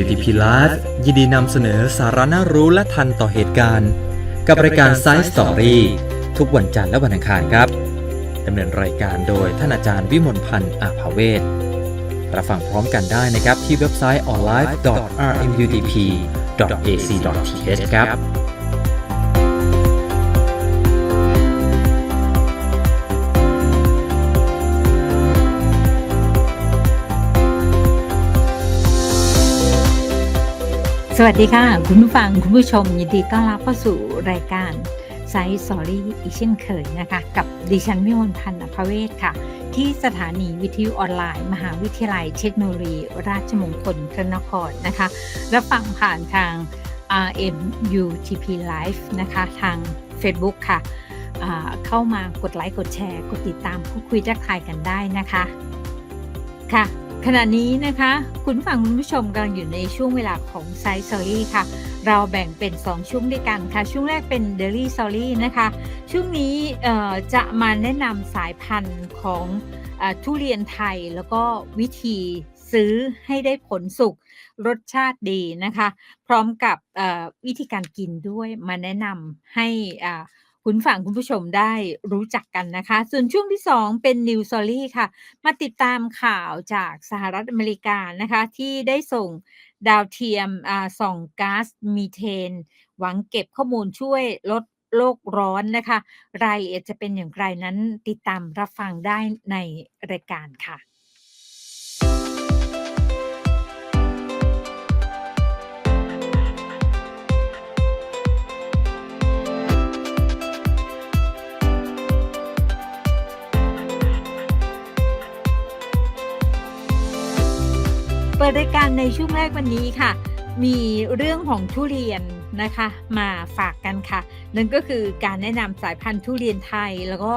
MUTP Live ยินดีนำเสนอสาระน่ารู้และทันต่อเหตุการณ์ กับรายการ Science Story ทุกวันจันทร์และวันอังคารครับดำเนินรายการโดยท่านอาจารย์วิมลพันธ์อาภาเวศรับฟังพร้อมกันได้นะครับที่เว็บไซต์ online.rmutp.ac.th ครับ สวัสดีค่ะ คุณผู้ฟังคุณผู้ชม ยินดีต้อนรับเข้าสู่รายการไซส์สอรี่อีกเช่นเคยนะคะ กับดิฉันวิมลพันธ์อภเวศค่ะ ที่สถานีวิทยุออนไลน์ มหาวิทยาลัยเทคโนโลยี ราชมงคลพระนครนะคะ รับฟังผ่านทาง RMUTP Live นะคะ ทาง Facebook ค่ะเข้ามากดไลค์ กดแชร์ กดติดตามพูดคุยทักทายกันได้นะคะ ค่ะ ขณะนี้นะคะ คุณฟังคุณผู้ชมกำลังอยู่ในช่วงเวลาของไซส์ซอรี่ค่ะ เราแบ่งเป็น 2 ช่วงด้วยกันค่ะ ช่วงแรกเป็น Daily s o r r y นะคะ ช่วงนี้จะมาแนะนำสายพันธุ์ของอทุเรียนไทยแล้วก็วิธีซื้อให้ได้ผลสุกรสชาติดีนะคะ พร้อมกับวิธีการกินด้วยมาแนะนำให้อ่า คุณฝั่งคุณผู้ชมได้รู้จักกันนะคะ ส่วนช่วงที่ 2 เป็น New s o r y ค่ะ มาติดตามข่าวจากสหรัฐอเมริกานะคะ ที่ได้ส่งดาวเทียมอ่าส่องก๊าซมีเทน หวังเก็บข้อมูลช่วยลดโลกร้อนนะคะ รายละเอียดจะเป็นอย่างไรนั้นติดตามรับฟังได้ในรายการค่ะ เปิดรายการในช่วงแรกวันนี้ค่ะ มีเรื่องของทุเรียนนะคะมาฝากกันค่ะ นั่นก็คือการแนะนำสายพันธุ์ทุเรียนไทย แล้วก็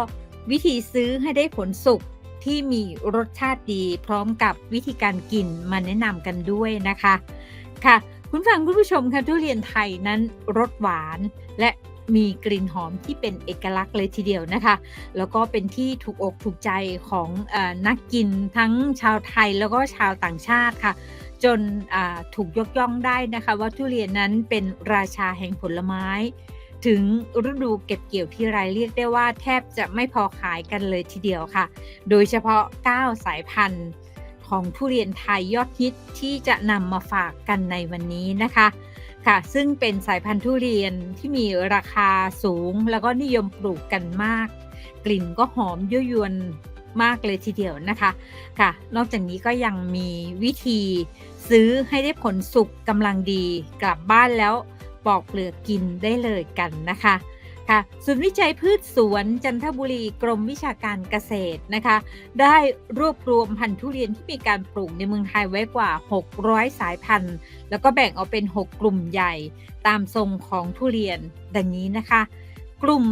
วิธีซื้อให้ได้ผลสุกที่มีรสชาติดีพร้อมกับวิธีการกินมาแนะนำกันด้วยนะคะค่ะ คุณฟังคุณผู้ชมค่ะทุเรียนไทยนั้นรสหวานและ มีกลิ่นหอมที่เป็นเอกลักษณ์เลยทีเดียวนะคะ แล้วก็เป็นที่ถูกอกถูกใจของอนักกินทั้งชาวไทยแล้วก็ชาวต่างชาติค่ะ จนถูกยกย่องได้นะคะว่าทุเรียนนั้นเป็นราชาแห่งผลไม้ ถึงฤดูเก็บเกี่ยวที่ไรเรียกได้ว่าแทบจะไม่พอขายกันเลยทีเดียวค่ะ โดยเฉพาะ 9 สายพันธุ์ของทุเรียนไทยยอดฮิตที่จะนำมาฝากกันในวันนี้นะคะ ค่ะ ซึ่งเป็นสายพันธุ์ทุเรียนที่มีราคาสูง แล้วก็นิยมปลูกกันมาก กลิ่นก็หอมยั่วยวนมากเลยทีเดียวนะคะค่ะ นอกจากนี้ก็ยังมีวิธีซื้อให้ได้ผลสุกกำลังดี กลับบ้านแล้วปอกเปลือกกินได้เลยกันนะคะ ค่ะศูนย์วิจัยพืชสวนจันทบุรีกรมวิชาการเกษตรนะคะ ได้รวบรวมพันธุ์ทุเรียนที่มีการปลูกในเมืองไทยไว้กว่า 600 สายพันธุ์ แล้วก็แบ่งออกเป็น 6 กลุ่มใหญ่ตามทรงของทุเรียนดังนี้นะคะ กลุ่ม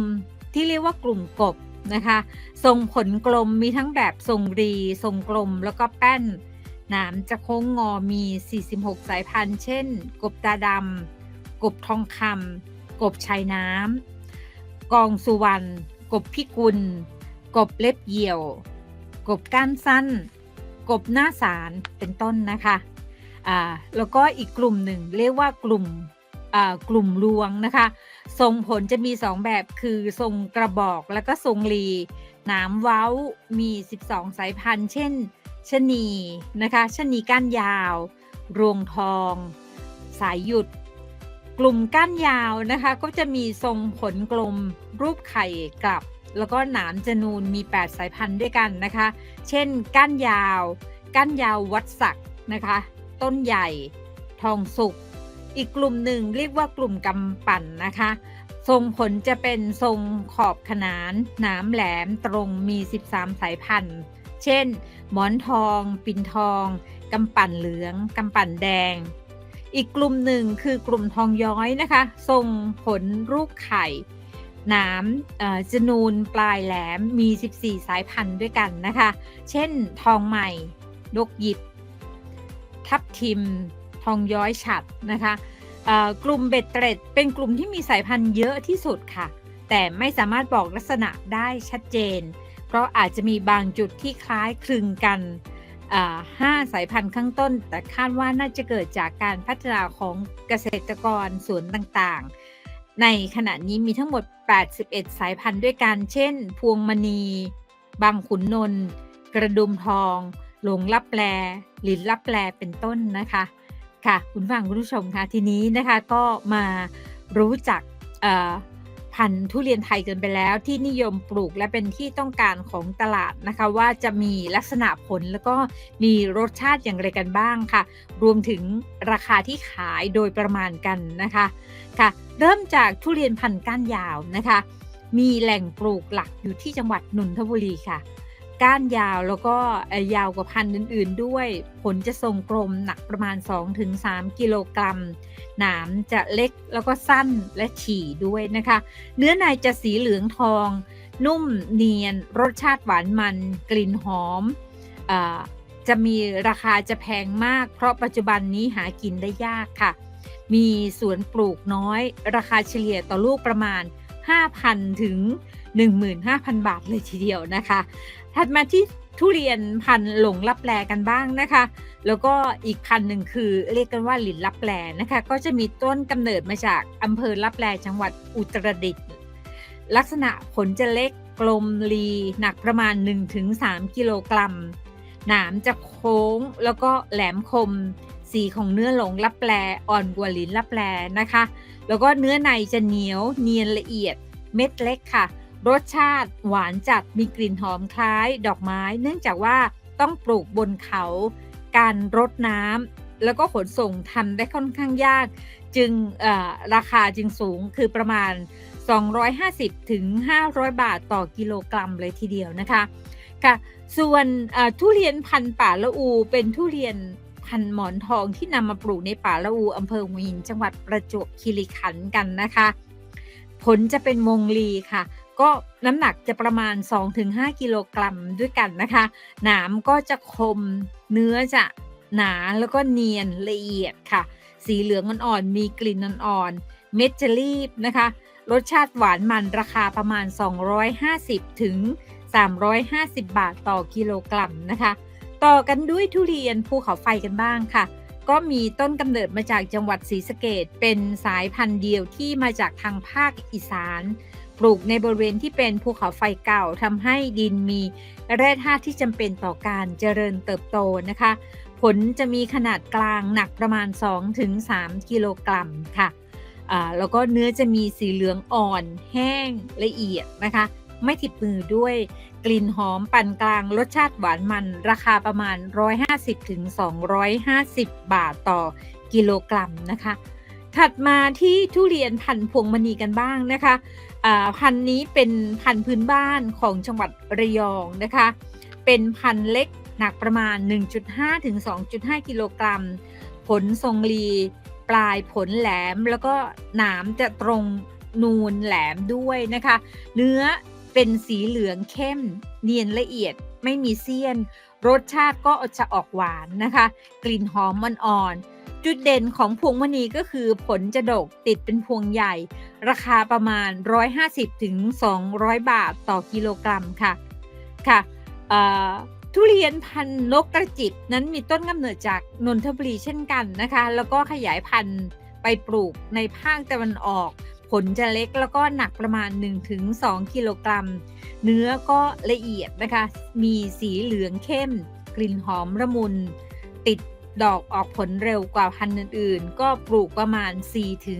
ที่เรียกว่ากลุ่มกบนะคะทรงผลกลมมีทั้งแบบทรงรี ทรงกลมแล้วก็แป้นหนามจะโค้งงอมี 46 สายพันธุ์ เช่น กบตาดำกบทองคำกบชายน้ำ กองสุวรรณ กบพิกุล กบเล็บเหี่ยว กบก้านสั้น กบหน้าสารเป็นต้นนะคะอ่าแล้วก็อีกกลุ่มหนึ่งเรียกว่ากลุ่มอ่ากลุ่มรวงนะคะ ทรงผลจะมี 2 แบบคือทรงกระบอกแล้วก็ทรงรีหนามเว้ามี 12 สายพันธุ์ เช่นชะนีนะคะชะนีก้านยาว รวงทอง สายหยุด กลุ่มก้านยาวนะคะ ก็จะมีทรงผลกลมรูปไข่กลับ แล้วก็หนามจนูนมี 8 สายพันธุ์ด้วยกันนะคะ เช่น ก้านยาว ก้านยาววัดศักดิ์นะคะ ต้นใหญ่ ทองสุก อีกกลุ่มหนึ่งเรียกว่ากลุ่มกำปั่นนะคะ ทรงผลจะเป็นทรงขอบขนานหนามแหลมตรงมี 13 สายพันธุ์ เช่น หมอนทอง ปิ่นทองกำปั่นเหลืองกำปั่นแดง อีกกลุ่มหนึ่งคือกลุ่มทองย้อยนะคะทรงผลรูปไข่หนามจนูนปลายแหลมมี 14 สายพันธุ์ด้วยกันนะคะ เช่นทองใหม่ดกหยิบ ทับทิม ทองย้อยฉัดนะคะกลุ่มเบ็ดเตร็ด เป็นกลุ่มที่มีสายพันธุ์เยอะที่สุดค่ะ แต่ไม่สามารถบอกลักษณะได้ชัดเจน เพราะอาจจะมีบางจุดที่คล้ายคลึงกัน ห้าสายพันธุ์ข้างต้น แต่คาดว่าน่าจะเกิดจากการพัฒนาของเกษตรกรสวนต่างๆ ในขณะนี้มีทั้งหมด 81 สายพันธุ์ด้วยกัน เช่น พวงมณี บางขุนนน กระดุมทอง หลงลับแลหลินลับแลเป็นต้นนะคะ ค่ะ คุณฟังคุณผู้ชมคะทีนี้นะคะก็มารู้จัก พันธุ์ทุเรียนไทยกันไปแล้วที่นิยมปลูกและเป็นที่ต้องการของตลาดนะคะ ว่าจะมีลักษณะผลแล้วก็มีรสชาติอย่างไรกันบ้างค่ะ รวมถึงราคาที่ขายโดยประมาณกันนะคะค่ะ เริ่มจากทุเรียนพันธุ์ก้านยาวนะคะ มีแหล่งปลูกหลักอยู่ที่จังหวัดนนทบุรีค่ะ ก้านยาวแล้วก็ยาวกว่าพันธุ์อื่น ๆ ด้วย ผลจะทรงกลมหนักประมาณ 2-3 กิโลกรัม หนามจะเล็กแล้วก็สั้นและฉี่ด้วยนะคะ เนื้อในจะสีเหลืองทอง นุ่มเนียน รสชาติหวานมัน กลิ่นหอมอจะมีราคาจะแพงมาก เพราะปัจจุบันนี้หากินได้ยากค่ะ มีสวนปลูกน้อย ราคาเฉลี่ยต่อลูกประมาณ 5,000 ถึง 15,000 บาทเลยทีเดียวนะคะ ถัดมาที่ทุเรียนพันหลงลับแลกันบ้างนะคะ แล้วก็อีกพันหนึ่งคือเรียกกันว่าหลินลับแลนะคะ ก็จะมีต้นกำเนิดมาจากอำเภอลับแลจังหวัดอุตรดิตถ์ลักษณะผลจะเล็กกลมลีหนักประมาณ 1-3 กิโลกรัม หนามจะโค้งแล้วก็แหลมคม สีของเนื้อหลงลับแลอ่อนกว่าหลินลับแลนะคะ แล้วก็เนื้อในจะเหนียวเนียนละเอียดเม็ดเล็กค่ะ รสชาติหวานจัดมีกลิ่นหอมคล้ายดอกไม้ เนื่องจากว่าต้องปลูกบนเขา การรดน้ำแล้วก็ขนส่งทำได้ค่อนข้างยาก จึงราคาจึงสูงคือประมาณ 250ถึง500 บาทต่อกิโลกรัมเลยทีเดียวนะคะค่ะส่วนทุเรียนพันป่าละอูเป็นทุเรียนพันหมอนทองที่นำมาปลูกในป่าละอูอำเภอหัวหินจังหวัดประจวบคีรีขันธ์กันนะคะ ผลจะเป็นวงลีค่ะ ก็น้ำหนักจะประมาณ 2-5 กิโลกรัมด้วยกันนะคะ หนามก็จะคมเนื้อจะหนาแล้วก็เนียนละเอียดค่ะ สีเหลืองอ่อนๆมีกลิ่นอ่อนๆเม็ดจะรีบนะคะ รสชาติหวานมันราคาประมาณ 250 ถึง 350 บาทต่อกิโลกรัมนะคะ ต่อกันด้วยทุเรียนภูเขาไฟกันบ้างค่ะ ก็มีต้นกำเนิดมาจากจังหวัดศรีสะเกดเป็นสายพันธุ์เดียวที่มาจากทางภาคอีสาน ปลูกในบริเวณที่เป็นภูเขาไฟเก่าทำให้ดินมีแร่ธาตุที่จำเป็นต่อการเจริญเติบโตนะคะ ผลจะมีขนาดกลางหนักประมาณ 2-3 กิโลกรัมค่ะแล้วก็เนื้อจะมีสีเหลืองอ่อน แห้งละเอียดนะคะ ไม่ติดมือด้วยกลิ่นหอมปานกลางรสชาติหวานมัน ราคาประมาณ 150ถึง250 บาทต่อกิโลกรัมนะคะ ถัดมาที่ทุเรียนพันธุ์พวงมณีกันบ้างนะคะอ่าพันธุ์นี้เป็นพันธุ์พื้นบ้านของจังหวัดระยองนะคะ เป็นพันธุ์เล็กหนักประมาณ 1.5 ถึง 2.5 กิโลกรัม ผลทรงรีปลายผลแหลมแล้วก็หนามจะตรงนูนแหลมด้วยนะคะ เนื้อเป็นสีเหลืองเข้ม เนียนละเอียดไม่มีเสี้ยน รสชาติก็จะออกหวานนะคะ กลิ่นหอมมันอ่อนๆ จุดเด่นของพวงมณีก็คือผลจะดกติดเป็นพวงใหญ่ ราคาประมาณ 150ถึง200 บาทต่อกิโลกรัมค่ะค่ะทุเรียนพันธุ์นกกระจิบนั้นมีต้นกำเนิดจากนนทบุรีเช่นกันนะคะ แล้วก็ขยายพันธุ์ไปปลูกในภาคตะวันออก ผลจะเล็กแล้วก็หนักประมาณ 1-2 กิโลกรัม เนื้อก็ละเอียดนะคะ มีสีเหลืองเข้ม กลิ่นหอมระมุน ติด ดอกออกผลเร็วกว่าพันธุ์อื่นๆ ก็ปลูกประมาณ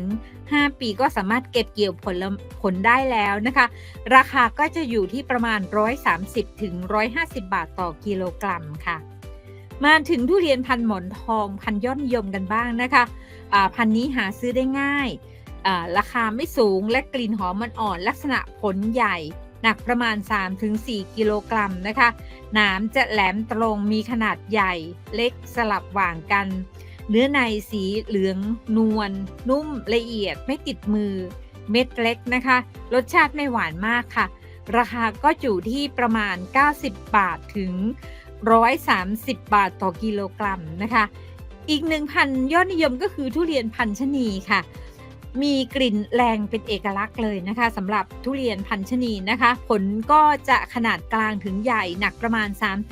4-5ปีก็สามารถเก็บเกี่ยวผลผลได้แล้วนะคะ ราคาก็จะอยู่ที่ประมาณ 130 ถึง 150 บาทต่อกิโลกรัมค่ะ มาถึงทุเรียนพันหมอนทองพันธุ์ยอนยมกันบ้างนะคะอ่าพันนี้หาซื้อได้ง่าย ราคาไม่สูงและกลิ่นหอมมันอ่อน ลักษณะผลใหญ่ หนักประมาณ 3-4 กิโลกรัมนะคะหนามจะแหลมตรงมีขนาดใหญ่เล็กสลับหว่างกัน เนื้อในสีเหลืองนวลนุ่มละเอียดไม่ติดมือ เม็ดเล็กนะคะ รสชาติไม่หวานมากค่ะ ราคาก็อยู่ที่ประมาณ 90 บาทถึง 130 บาทต่อกิโลกรัมนะคะ อีกหนึ่งพันยอดนิยมก็คือทุเรียนพันชนีค่ะ มีกลิ่นแรงเป็นเอกลักษณ์เลยนะคะสำหรับทุเรียนพันชนีนะคะ ผลก็จะขนาดกลางถึงใหญ่หนักประมาณ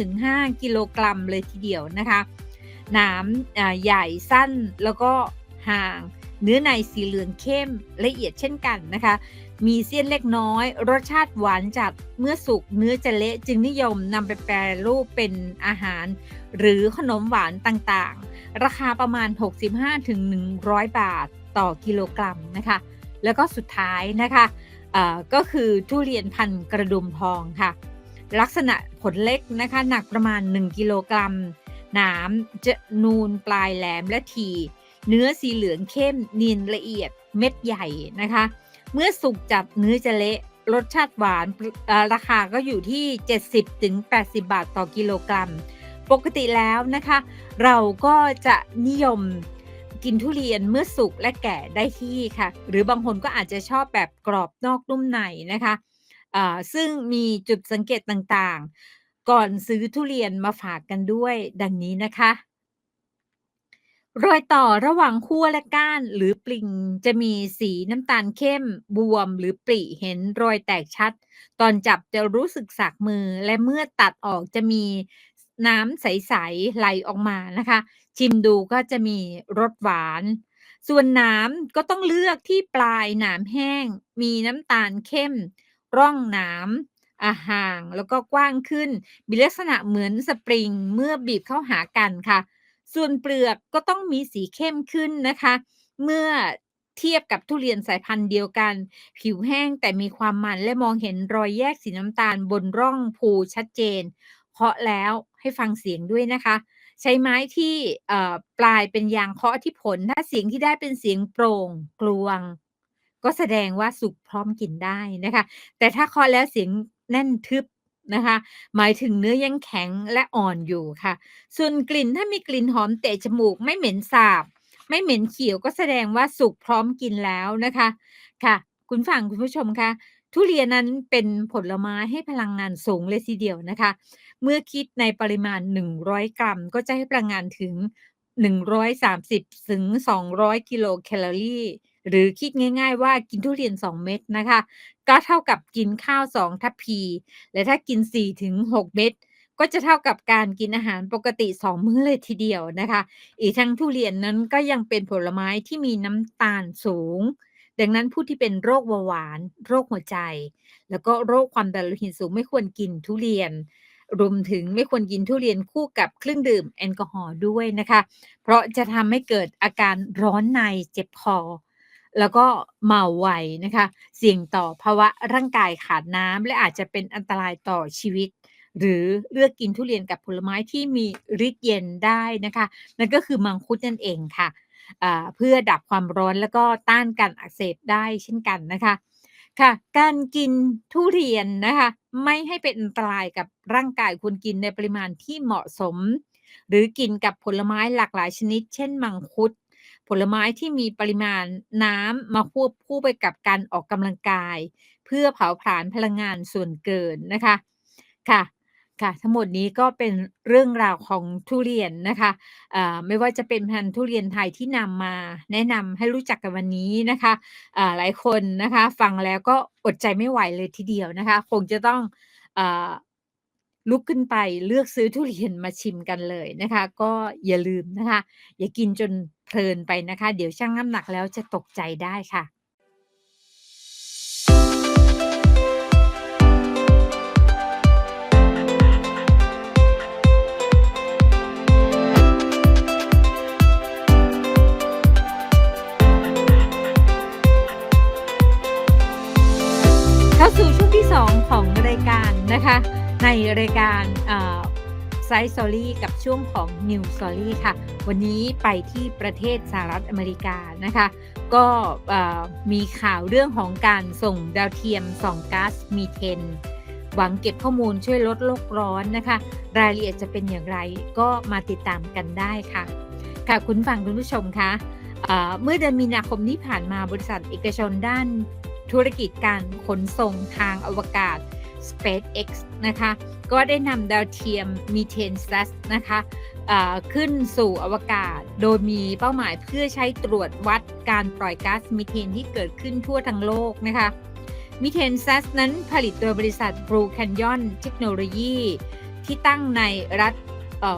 3-5 กิโลกรัมเลยทีเดียวนะคะหน้ำอ่าใหญ่สั้นแล้วก็ห่างเนื้อในสีเหลืองเข้มละเอียดเช่นกันนะคะ มีเสี้ยนเล็กน้อย รสชาติหวานจัดเมื่อสุกเนื้อจะเละจึงนิยมนำไปแปรรูปเป็นอาหาร หรือขนมหวานต่างๆ ราคาประมาณ 65-100 บาท ต่อกิโลกรัมนะคะ แล้วก็สุดท้ายนะคะก็คือทุเรียนพันกระดุมทองค่ะ ลักษณะผลเล็กนะคะหนักประมาณ 1 กิโลกรัมหนามจะนูนปลายแหลมและทีเนื้อสีเหลืองเข้มเนียนละเอียดเม็ดใหญ่นะคะ เมื่อสุกจัดเนื้อจะเละรสชาติหวานราคาก็อยู่ที่ 70-80 บาทต่อกิโลกรัม ปกติแล้วนะคะ เราก็จะนิยม กินทุเรียนเมื่อสุกและแก่ได้ที่ค่ะ หรือบางคนก็อาจจะชอบแบบกรอบนอกนุ่มในนะคะซึ่งมีจุดสังเกตต่างๆ ก่อนซื้อทุเรียนมาฝากกันด้วยดังนี้นะคะรอยต่อระหว่างขั้วและก้านหรือปลิงจะมีสีน้ำตาลเข้ม บวมหรือปริเห็นรอยแตกชัด ตอนจับจะรู้สึกสักมือและเมื่อตัดออกจะมี น้ำใส ๆ ไหลออกมานะคะ ชิมดูก็จะมีรสหวาน ส่วนหนามก็ต้องเลือกที่ปลายหนามแห้ง มีน้ำตาลเข้ม ร่องหนามอาห่างแล้วก็กว้างขึ้น มีลักษณะเหมือนสปริงเมื่อบีบเข้าหากันค่ะ ส่วนเปลือกก็ต้องมีสีเข้มขึ้นนะคะ เมื่อเทียบกับทุเรียนสายพันธุ์เดียวกัน ผิวแห้งแต่มีความมันและมองเห็นรอยแยกสีน้ำตาลบนร่องภูชัดเจน เคาะแล้วให้ฟังเสียงด้วยนะคะ ใช้ไม้ที่ปลายเป็นยางเคาะที่ผล ถ้าเสียงที่ได้เป็นเสียงโปร่งกลวง ก็แสดงว่าสุกพร้อมกินได้นะคะ แต่ถ้าเคาะแล้วเสียงแน่นทึบนะคะ หมายถึงเนื้อยังแข็งและอ่อนอยู่ค่ะ ส่วนกลิ่นถ้ามีกลิ่นหอมเตะจมูกไม่เหม็นสาบ ไม่เหม็นเขียวก็แสดงว่าสุกพร้อมกินแล้วนะคะค่ะ คุณฟังคุณผู้ชมคะ ทุเรียนนั้นเป็นผลไม้ให้พลังงานสูงเลยทีเดียวนะคะ เมื่อคิดในปริมาณ 100 กรัม ก็จะให้พลังงานถึง 130 ถึง 200 กิโลแคลอรี่ หรือคิดง่าย ๆ ว่ากินทุเรียน 2 เม็ดนะคะ ก็เท่ากับกินข้าว 2 ทัพพี และถ้ากิน 4 ถึง 6 เม็ดก็จะเท่ากับการกินอาหารปกติ 2 มื้อเลยทีเดียวนะคะ อีกทั้งทุเรียนนั้นก็ยังเป็นผลไม้ที่มีน้ำตาลสูง ดังนั้นผู้ที่เป็นโรคเบาหวาน โรคหัวใจ แล้วก็โรคความดันโลหิตสูงไม่ควรกินทุเรียน รวมถึงไม่ควรกินทุเรียนคู่กับเครื่องดื่มแอลกอฮอล์ด้วยนะคะ เพราะจะทำให้เกิดอาการร้อนในเจ็บคอแล้วก็เมาไวนะคะ เสี่ยงต่อภาวะร่างกายขาดน้ำและอาจจะเป็นอันตรายต่อชีวิต หรือเลือกกินทุเรียนกับผลไม้ที่มีฤทธิ์เย็นได้นะคะ นั่นก็คือมังคุดนั่นเองค่ะ เพื่อดับความร้อนแล้วก็ต้านการอักเสบได้เช่นกันนะคะค่ะการกินทุเรียนนะคะไม่ให้เป็นอันตรายกับร่างกายควรกินในปริมาณที่เหมาะสม หรือกินกับผลไม้หลากหลายชนิด เช่นมังคุด ผลไม้ที่มีปริมาณน้ำมาควบคู่ไปกับการออกกำลังกาย เพื่อเผาผลาญพลังงานส่วนเกินนะคะค่ะ ค่ะทั้งหมดนี้ก็เป็นเรื่องราวของทุเรียนนะคะไม่ว่าจะเป็นพันธุ์ทุเรียนไทยที่นำมาแนะนำให้รู้จักกันวันนี้นะคะหลายคนนะคะฟังแล้วก็อดใจไม่ไหวเลยทีเดียวนะคะ คงจะต้องอลุกขึ้นไปเลือกซื้อทุเรียนมาชิมกันเลยนะคะ ก็อย่าลืมนะคะ อย่ากินจนเพลินไปนะคะ เดี๋ยวชั่งน้ำหนักแล้วจะตกใจได้ค่ะ 2 ของรายการนะคะ ในรายการไซส์ซอรี่กับช่วงของ New s o r r y ค่ะ วันนี้ไปที่ประเทศสหรัฐอเมริกานะคะ ก็มีข่าวเรื่องของการส่งดาวเทียมส่องก๊าซมีเทน หวังเก็บข้อมูลช่วยลดโลกร้อนนะคะ รายละเอียดจะเป็นอย่างไรก็มาติดตามกันได้ค่ะ ค่ะคุณฟังคุณผู้ชมคะเอ่อเมื่อเดือนมีนาคมที่ผ่านมาบริษัทเอกชนด้าน ธุรกิจการขนส่งทางอวกาศ SpaceX นะคะ ก็ได้นำดาวเทียม Methane Sat นะคะขึ้นสู่อวกาศ โดยมีเป้าหมายเพื่อใช้ตรวจวัดการปล่อยก๊าซมีเทนที่เกิดขึ้นทั่วทั้งโลกนะคะมีเทนแซสนั้นผลิตโดยบริษัท Blue Canyon Technology ที่ตั้งในรัฐ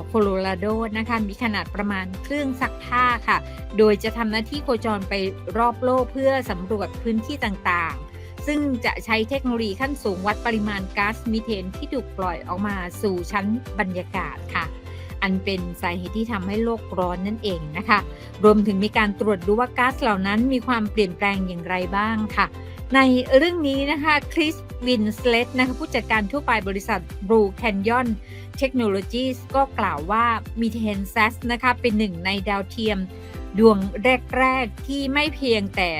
โคโลราโดนะคะมีขนาดประมาณเครื่องซักผ้าค่ะ โดยจะทำหน้าที่โคจรไปรอบโลกเพื่อสำรวจพื้นที่ต่างๆ ซึ่งจะใช้เทคโนโลยีขั้นสูงวัดปริมาณก๊าซมีเทนที่ถูกปล่อยออกมาสู่ชั้นบรรยากาศค่ะ อันเป็นสาเหตุที่ทำให้โลกร้อนนั่นเองนะคะ รวมถึงมีการตรวจดูว่าก๊าซเหล่านั้นมีความเปลี่ยนแปลงอย่างไรบ้างค่ะ ในเรื่องนี้นะคะคริสวินสเลตนะคะผู้จัดการทั่วไปบริษัท Blue Canyon Technologies ก็กล่าวว่ามีเทนซัสนะคะเป็นหนึ่งในดาวเทียมดวงแรก ๆ ที่ไม่เพียงแต่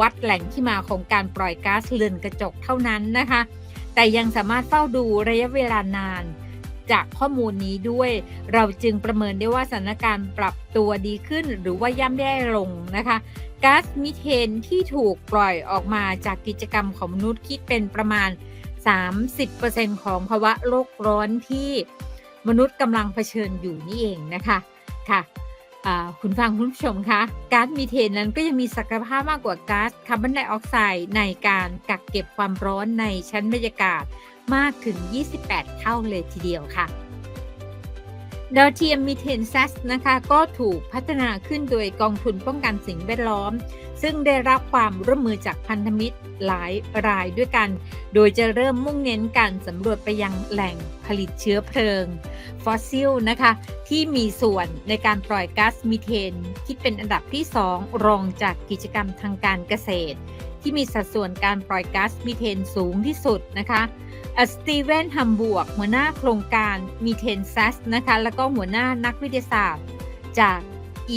วัดแหล่งที่มาของการปล่อยก๊าซเรือนกระจกเท่านั้นนะคะ แต่ยังสามารถเฝ้าดูระยะเวลานาน จากข้อมูลนี้ด้วย เราจึงประเมินได้ว่าสถานการณ์ปรับตัวดีขึ้น หรือว่าย่ำแย่ลงนะคะก๊าซมิเทนที่ถูกปล่อยออกมาจากกิจกรรมของมนุษย์คิดเป็นประมาณ 30%ของภาวะโลกร้อนที่มนุษย์กำลังเผชิญอยู่นี่เองนะคะค่ะคุณฟังคุณผู้ชมคะก๊าซมีเทนนั้นก็ยังมีศักยภาพมากกว่าก๊าซคาร์บอนไดออกไซด์ในการกักเก็บความร้อนในชั้นบรรยากาศ มากถึง 28 เท่าเลยทีเดียวค่ะดาวเทียมมีเทนซัสนะคะก็ถูกพัฒนาขึ้นโดยกองทุนป้องกันสิ่งแวดล้อม ซึ่งได้รับความร่วมมือจากพันธมิตรหลายรายด้วยกัน โดยจะเริ่มมุ่งเน้นการสำรวจไปยังแหล่งผลิตเชื้อเพลิง ฟอสซิลนะคะ ที่มีส่วนในการปล่อยก๊าซมีเทน คิดเป็นอันดับที่ 2 รองจากกิจกรรมทางการเกษตร ที่มีสัดส่วนการปล่อยก๊าซมีเทนสูงที่สุดนะคะสตีเวนฮัมบวกหัวหน้าโครงการมีเทนซัสนะคะแล้วก็หัวหน้านักวิทยาศาสตร์ จาก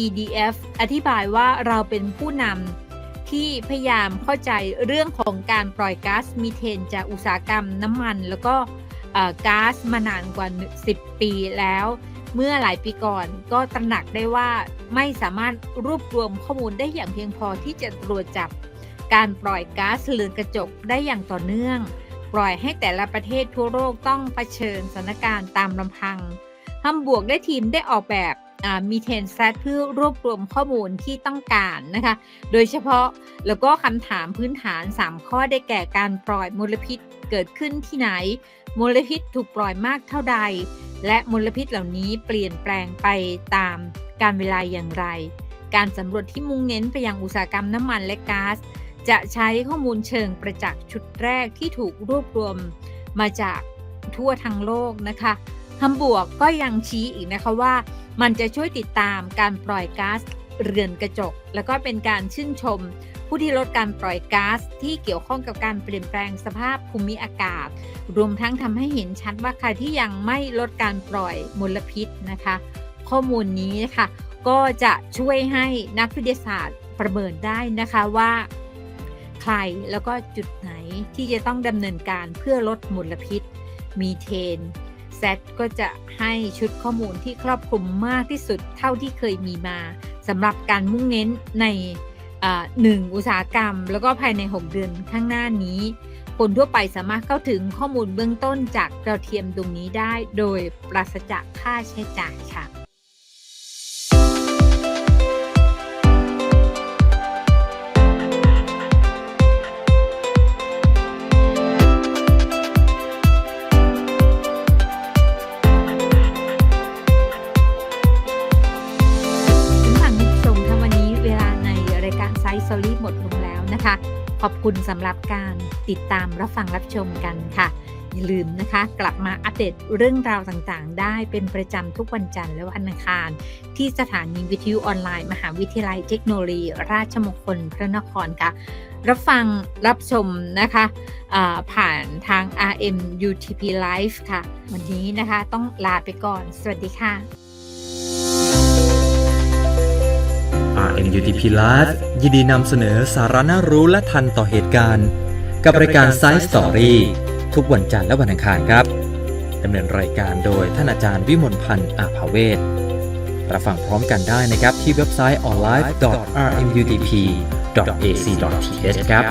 EDF อธิบายว่าเราเป็นผู้นำที่พยายามเข้าใจเรื่องของการปล่อยก๊าซมีเทนจากอุตสาหกรรมน้ำมันแล้วก็ก๊าซมานานกว่า 10 ปีแล้ว เมื่อหลายปีก่อนก็ตระหนักได้ว่าไม่สามารถรวบรวมข้อมูลได้อย่างเพียงพอที่จะตรวจจับ การปล่อยก๊าซเรือนกระจกได้อย่างต่อเนื่อง ปล่อยให้แต่ละประเทศทั่วโลกต้องเผชิญสถานการณ์ตามลำพังฮัมบวกได้ทีมได้ออกแบบมีเทนแซเพื่อรวบรวมข้อมูลที่ต้องการนะคะ โดยเฉพาะแล้วก็คำถามพื้นฐาน 3 ข้อได้แก่การปล่อยมลพิษเกิดขึ้นที่ไหน มลพิษถูกปล่อยมากเท่าใด และมลพิษเหล่านี้เปลี่ยนแปลงไปตามการเวลาอย่างไร การสำรวจที่มุ่งเน้นไปยังอุตสาหกรรมน้ำมันและก๊าซ จะใช้ข้อมูลเชิงประจักษ์ชุดแรกที่ถูกรวบรวมมาจากทั่วทั้งโลกนะคะฮัมบวกก็ยังชี้อีกนะคะว่า มันจะช่วยติดตามการปล่อยก๊าซเรือนกระจก แล้วก็เป็นการชื่นชม ผู้ที่ลดการปล่อยก๊าซที่เกี่ยวข้องกับการเปลี่ยนแปลงสภาพภูมิอากาศ รวมทั้งทำให้เห็นชัดว่าใครที่ยังไม่ลดการปล่อยมลพิษนะคะ ข้อมูลนี้นะคะก็จะช่วยให้นักวิทยาศาสตร์ประเมินได้นะคะว่า ใครแล้วก็จุดไหนที่จะต้องดำเนินการเพื่อลดมลพิษ มีเทนแซก็จะให้ชุดข้อมูลที่ครอบคลุมมากที่สุดเท่าที่เคยมีมาสำหรับการมุ่งเน้นในหนึ่งอุตสาหกรรม แล้วก็ภายใน 6 เดือนข้างหน้านี้ คนทั่วไปสามารถเข้าถึงข้อมูลเบื้องต้นจากดาวเทียมตรงนี้ได้ โดยปราศจากค่าใช้จ่ายค่ะ รายการไซส์ซอรี่หมดลงแล้วนะคะ ขอบคุณสำหรับการติดตามรับฟังรับชมกันค่ะ อย่าลืมนะคะ กลับมาอัปเดตเรื่องราวต่างๆ ได้เป็นประจำทุกวันจันทร์และวันอังคาร ที่สถานีวิทยุออนไลน์ มหาวิทยาลัยเทคโนโลยีราชมงคลพระนครค่ะ รับฟังรับชมนะคะผ่านทาง RM UTP Live ค่ะ วันนี้นะคะต้องลาไปก่อน สวัสดีค่ะ RMUTP Live ยินดีนำเสนอสาระน่ารู้และทันต่อเหตุการณ์ กับรายการ Science Story ทุกวันจันทร์และวันอังคารครับดำเนินรายการโดยท่านอาจารย์วิมลพันธ์อาภาเวศรับฟังพร้อมกันได้นะครับที่เว็บไซต์ online.rmutp.ac.th ครับ